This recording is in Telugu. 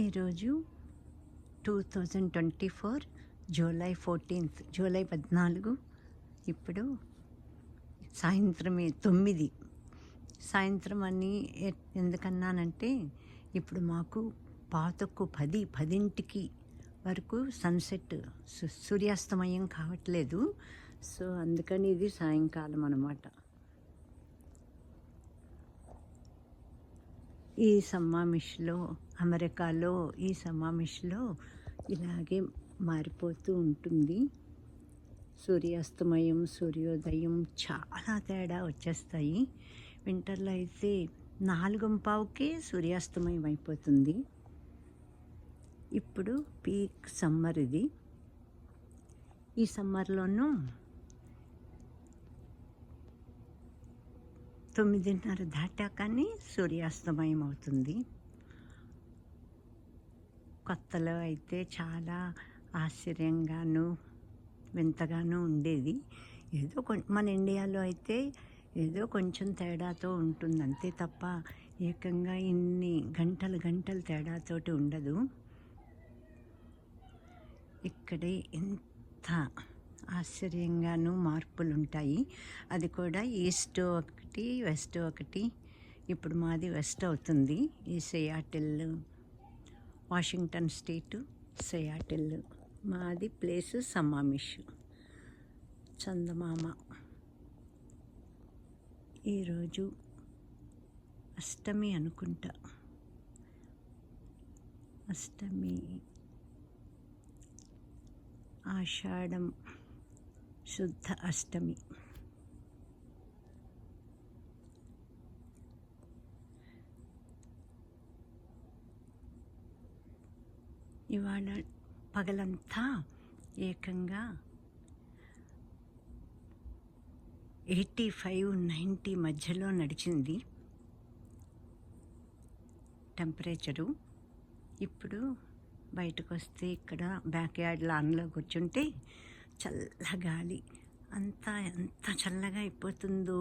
ఈరోజు two thousand twenty four July fourteenth July పద్నాలుగు. ఇప్పుడు సాయంత్రమే తొమ్మిది. సాయంత్రం అని ఎందుకన్నానంటే ఇప్పుడు మాకు పాతకు పది పదింటికి వరకు సన్సెట్ సూర్యాస్తమయం కావట్లేదు. సో అందుకని ఇది సాయంకాలం అన్నమాట ఈ సమావేశంలో అమెరికాలో ఈ సమావేశంలో ఇలాగే మారిపోతూ ఉంటుంది. సూర్యాస్తమయం సూర్యోదయం చాలా తేడా వచ్చేస్తాయి. వింటర్లో అయితే నాలుగు పావుకే సూర్యాస్తమయం అయిపోతుంది. ఇప్పుడు పీక్ సమ్మర్ ఇది. ఈ సమ్మర్లోనూ తొమ్మిదిన్నర దాటాకనే సూర్యాస్తమయం అవుతుంది. కొత్తలో అయితే చాలా ఆశ్చర్యంగాను వింతగాను ఉండేది. ఏదో కొం- మన ఇండియాలో అయితే ఏదో కొంచెం తేడాతో ఉంటుంది. అంతే తప్ప ఏకంగా ఇన్ని గంటలు గంటలు తేడాతోటి ఉండదు. ఇక్కడే ఎంత ఆశ్చర్యంగాను మార్పులు ఉంటాయి అది కూడా ఈస్ట్ ఒకటి వెస్ట్ ఒకటి. ఇప్పుడు మాది వెస్ట్ అవుతుంది. ఈ సెయాటిల్ వాషింగ్టన్ స్టేటు సెయాటిల్. మాది ప్లేస్ సమామిష్. చందమామ. ఈరోజు అష్టమి అనుకుంటా. అష్టమి. ఆషాఢం. శుద్ధ అష్టమి. ఇవాళ పగలంతా ఏకంగా ఎయిటీ ఫైవ్ నైంటీ మధ్యలో నడిచింది టెంపరేచరు. ఇప్పుడు బయటకు వస్తే ఇక్కడ బ్యాక్ యార్డ్ లాన్లో కూర్చుంటే చల్ల గాలి అంతా ఎంత చల్లగా అయిపోతుందో.